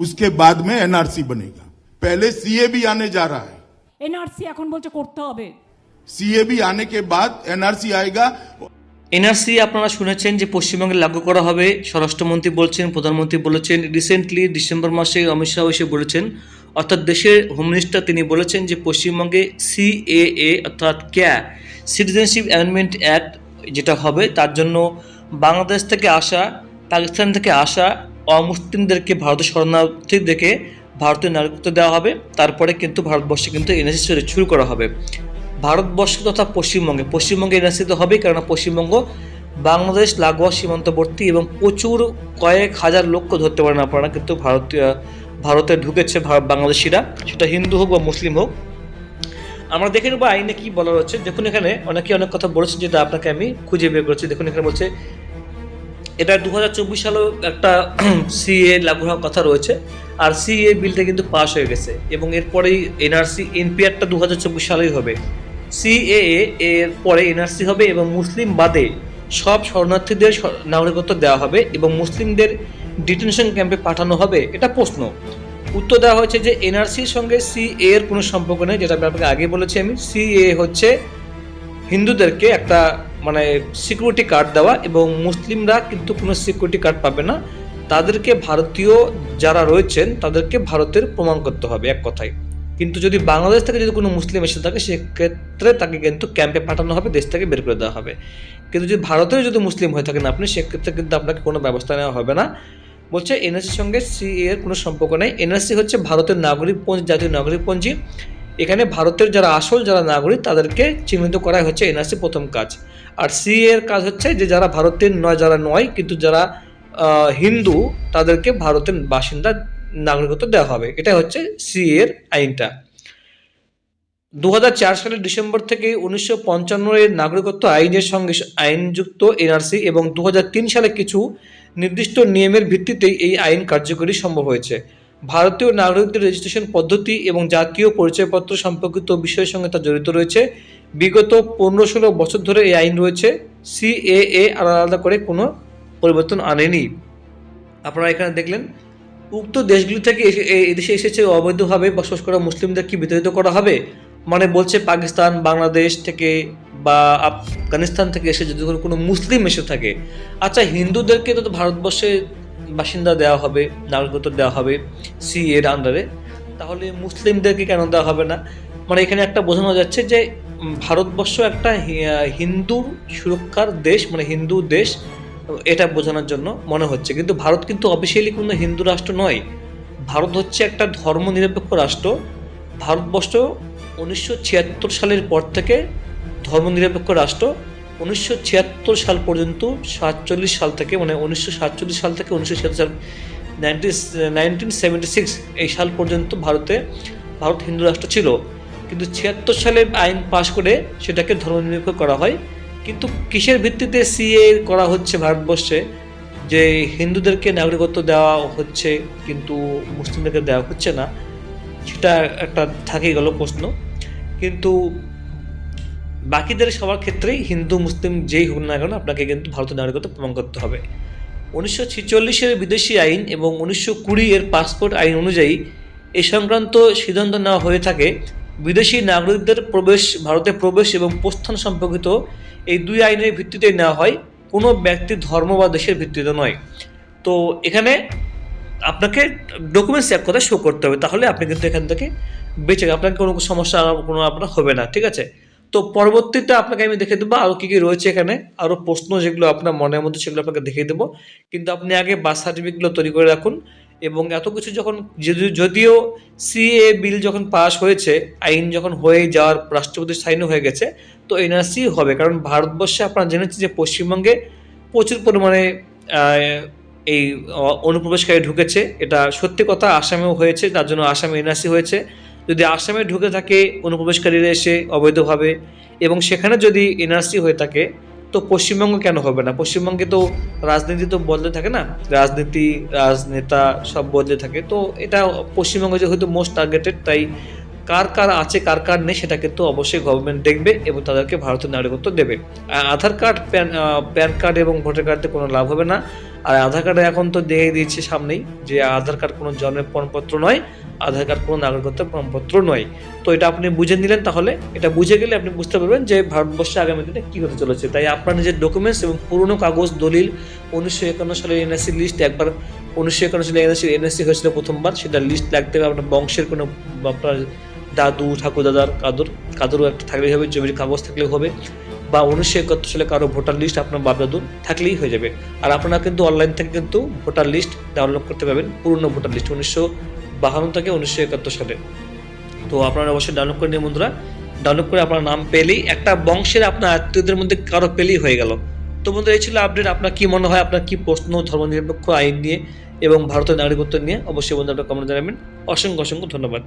उसके बाद में एनआरसी बनेगा पहले सीए भी आने जा रहा है এনআরসি এখন বলছে করতে হবে सीए भी आने के बाद एनआरसी आएगा এনআরসি আপনারা শুনেছেন যে পশ্চিমবঙ্গে লাগু করা হবে স্বরাষ্ট্রমন্ত্রী বলছেন প্রধানমন্ত্রী বলেছেন রিসেন্টলি ডিসেম্বর মাসে অমিত শাহ এসে বলেছেন অর্থাৎ দেশের হোম মিনিস্টার তিনি বলেছেন যে পশ্চিমবঙ্গে সিএএ অর্থাৎ ক্যা সিটিজেনশিপ অ্যামেন্ডমেন্ট অ্যাক্ট যেটা হবে তার জন্য বাংলাদেশ থেকে আসা পাকিস্তান থেকে আসা অমুসলিমদেরকে ভারতের শরণার্থীদেরকে ভারতীয় নাগরিকত্ব দেওয়া হবে। তারপরে কিন্তু ভারতবর্ষে কিন্তু এনএসসি শুরু করা হবে। ভারতবর্ষ তথা পশ্চিমবঙ্গে পশ্চিমবঙ্গে এনআরসি তো হবেই কারণ পশ্চিমবঙ্গ বাংলাদেশ, লাগোয়া, সীমান্তবর্তী এবং প্রচুর কয়েক হাজার লক্ষ ধরতে পারেন আপনারা, কিন্তু ভারতীয়, ভারতে ঢুকেছে বাংলাদেশিরা। সেটা হিন্দু হোক বা মুসলিম হোক। আমরা দেখে নেব আইনে কি বলা হচ্ছে। দেখুন এখানে অনেকে অনেক কথা বলেছেন, যেটা আপনাকে আমি খুঁজে বের করছি। দেখুন এখানে বলছে এটা দু হাজার চব্বিশ সালেও একটা সিএ লাগু হওয়ার কথা রয়েছে। আর সিএ বিলটা কিন্তু পাস হয়ে গেছে এবং এরপরেই এনআরসি এনপিআরটা দু হাজার চব্বিশ সালেই হবে। সিএএ এর পরে এনআরসি হবে এবং মুসলিম বাদে সব শরণার্থীদের নাগরিকত্ব দেওয়া হবে এবং মুসলিমদের ডিটেনশন ক্যাম্পে পাঠানো হবে এটা প্রশ্ন। উত্তর দেওয়া হয়েছে যে এনআরসির সঙ্গে সিএ এর কোনো সম্পর্ক নেই, যেটা আপনাকে আগে বলেছি আমি। সিএ হচ্ছে হিন্দুদেরকে একটা মানে সিকিউরিটি কার্ড দেওয়া এবং মুসলিমরা কিন্তু কোনো সিকিউরিটি কার্ড পাবে না। তাদেরকে ভারতীয় যারা রয়েছেন, তাদেরকে ভারতের প্রমাণ করতে হবে এক কথায়। কিন্তু যদি বাংলাদেশ থেকে যদি কোনো মুসলিম এসে থাকে, সেক্ষেত্রে তাকে কিন্তু ক্যাম্পে পাঠানো হবে, দেশ থেকে বের করে দেওয়া হবে। কিন্তু যদি ভারতের যদি মুসলিম হয়ে থাকেন আপনি, সেক্ষেত্রে কিন্তু আপনাকে কোনো ব্যবস্থা নেওয়া হবে না। বলছে এনআরসির সঙ্গে সি এর কোনো সম্পর্ক নেই। এনআরসি হচ্ছে ভারতের নাগরিক পঞ্জি জাতীয় নাগরিক পঞ্জি এখানে ভারতের যারা আসল যারা নাগরিক, তাদেরকে চিহ্নিত করাই হচ্ছে এনআরসি প্রথম কাজ। আর সি এর কাজ হচ্ছে যে যারা ভারতের নয়, যারা নয়, কিন্তু যারা হিন্দু, তাদেরকে ভারতের বাসিন্দা, নাগরিকত্ব দেওয়া হবে। এটা হচ্ছে সি এর আইনটা। দু হাজার চার সালের ডিসেম্বর থেকে উনিশশো পঞ্চান্ন এর নাগরিকত্ব আইনের সঙ্গে আইনযুক্ত এনআরসি এবং দু হাজার তিন সালে কিছু নির্দিষ্ট নিয়মের ভিত্তিতেই এই আইন কার্যকরী সম্ভব হয়েছে। ভারতীয় নাগরিকদের রেজিস্ট্রেশন পদ্ধতি এবং জাতীয় পরিচয়পত্র সম্পর্কিত বিষয়ের সঙ্গে তা জড়িত রয়েছে। বিগত পনেরো ষোলো বছর ধরে এই আইন রয়েছে। সিএএ আলাদা আলাদা করে কোনো পরিবর্তন আনেনি। আপনারা এখানে দেখলেন, উক্ত দেশগুলি থেকে এদেশে এসেছে অবৈধভাবে বসবাস করা মুসলিমদের কি বিতাড়িত করা হবে? মানে বলছে পাকিস্তান, বাংলাদেশ থেকে বা আফগানিস্তান থেকে এসে যদি কোনো- মুসলিম এসে থাকে। আচ্ছা হিন্দুদেরকে তো ভারতবর্ষে বাসিন্দা দেওয়া হবে নাগরিকত্ব দেওয়া হবে সি এর আন্ডারে তাহলে মুসলিমদেরকে কেন দেওয়া হবে না? মানে এখানে একটা বোঝানো যাচ্ছে যে ভারতবর্ষ একটা হিন্দু সুরক্ষার দেশ মানে হিন্দু দেশ, এটা বোঝানোর জন্য মনে হচ্ছে। কিন্তু ভারত কিন্তু অফিসিয়ালি কোনো হিন্দু রাষ্ট্র নয়। ভারত হচ্ছে একটা ধর্মনিরপেক্ষ রাষ্ট্র। ভারতবর্ষ উনিশশো ছিয়াত্তর সালের পর থেকে ধর্মনিরপেক্ষ রাষ্ট্র। উনিশশো ছিয়াত্তর সাল পর্যন্ত সাতচল্লিশ সাল থেকে মানে উনিশশো সাতচল্লিশ সাল থেকে উনিশশো ছিয়াত্তর সাল নাইনটিন সেভেন্টি সিক্স, এই সাল পর্যন্ত ভারতে, ভারত হিন্দু রাষ্ট্র ছিল। কিন্তু ছিয়াত্তর সালে আইন পাশ করে সেটাকে ধর্মনিরপেক্ষ করা হয়। কিন্তু কিসের ভিত্তিতে সিএ করা হচ্ছে ভারতবর্ষে? যে হিন্দুদেরকে নাগরিকত্ব দেওয়া হচ্ছে কিন্তু মুসলিমদেরকে দেওয়া হচ্ছে না, সেটা একটা থাকেই গেল প্রশ্ন। কিন্তু বাকিদের সবার ক্ষেত্রেই হিন্দু, মুসলিম যেই হোক না কেন আপনাকে কিন্তু ভারতের নাগরিকত্ব প্রমাণ করতে হবে। উনিশশো ছিচল্লিশের বিদেশি আইন এবং উনিশশো কুড়ি এর পাসপোর্ট আইন অনুযায়ী এ সংক্রান্ত সিদ্ধান্ত নেওয়া হয়ে থাকে বিদেশি নাগরিকদের প্রবেশ, ভারতে প্রবেশ এবং প্রস্থান সম্পর্কিত এই দুই আইনের ভিত্তিতে নেওয়া হয়। কোনো ব্যক্তির ধর্ম বা দেশের ভিত্তিতে নয়। তো এখানে আপনাকে ডকুমেন্টস এক কথা শো করতে হবে। তাহলে আপনি কিন্তু এখান থেকে বেঁচে আপনাকে কোনো সমস্যা কোনো আপনার হবে না, ঠিক আছে? তো পরবর্তীতে আপনাকে আমি দেখে দেবো আরও কী কী রয়েছে এখানে। আরও প্রশ্ন যেগুলো আপনার মনের মধ্যে সেগুলো আপনাকে দেখিয়ে দেবো। কিন্তু আপনি আগে বার্থ সার্টিফিকেটগুলো তৈরি করে রাখুন। এবং এত কিছু যখন যদি- যদিও সিএ বিল যখন পাস হয়েছে, আইন যখন হয়ে যাওয়ার রাষ্ট্রপতির সাইনও হয়ে গেছে, তো এনআরসি হবে। কারণ ভারতবর্ষে আপনারা জেনেছি যে পশ্চিমবঙ্গে প্রচুর পরিমাণে এই অনুপ্রবেশকারী ঢুকেছে। এটা সত্যি কথা, আসামেও হয়েছে, তার জন্য আসামে এনআরসি হয়েছে। যদি আসামে ঢুকে থাকে, অনুপ্রবেশকারীরা এসে অবৈধভাবে এবং সেখানে যদি এনআরসি হয়ে থাকে তো পশ্চিমবঙ্গ কেন হবে না? পশ্চিমবঙ্গে তো রাজনীতি তো বদলে থাকে না? রাজনীতি, রাজনেতা সব বদলে থাকে। তো এটা পশ্চিমবঙ্গে যেহেতু মোস্ট টার্গেটেড তাই কার কার আছে, কার কার নেই সেটা কিন্তু অবশ্যই গভর্নমেন্ট দেখবে এবং তাদেরকে ভারতের নাগরিকত্ব দেবে। Aadhaar card PAN PAN card এবং ভোটার কার্ডে কোনো লাভ হবে না। আর আধার কার্ডে এখন তো দিয়ে দিয়েছে সামনেই যে আধার কার্ড কোনো জন্মের প্রমাণপত্র নয়। আধার কার্ড কোনো নাগরিকত্বের প্রমাণপত্র নয়। তো এটা আপনি বুঝে নিলেন তাহলে এটা বুঝে গেলে আপনি বুঝতে পারবেন যে ভারতবর্ষে আগামী দিনে কী হতে চলেছে। তাই আপনার নিজের ডকুমেন্টস এবং পুরনো কাগজ, দলিল উনিশশো একান্ন সালের এনএসসি লিস্ট একবার উনিশশো একান্ন সালে এনএসসি এনএসসি হয়েছিল প্রথমবার। সেটা লিস্ট লাগতে হবে। আপনার বংশের কোনো আপনার দাদু ঠাকুর দাদার কাদুর, কাদুরও একটা থাকলেই হবে, জমির কাগজ থাকলেও হবে। বা উনিশশো একাত্তর সালে কারও ভোটার লিস্ট আপনার বাপ দাদুর থাকলেই হয়ে যাবে। আর আপনারা কিন্তু অনলাইন থেকে কিন্তু ভোটার লিস্ট ডাউনলোড করতে পারবেন, পুরনো ভোটার লিস্ট উনিশশো বাহান্ন থাকে উনিশশো একাত্তর সালে। তো আপনারা অবশ্যই ডাউনলোড করে নিন বন্ধুরা। ডাউনলোড করে আপনার নাম পেলেই, একটা বংশের আপনার আত্মীয়দের মধ্যে কারও পেলেই হয়ে গেল। তো বন্ধুরা, এই ছিল আপডেট আপনার কী মনে হয়? আপনার কী প্রশ্ন, ধর্মনিরপেক্ষ আইন নিয়ে এবং ভারতের নাগরিকত্ব নিয়ে? অবশ্যই বন্ধু আপনার কমেন্ট জানাবেন। অসংখ্য অসংখ্য ধন্যবাদ।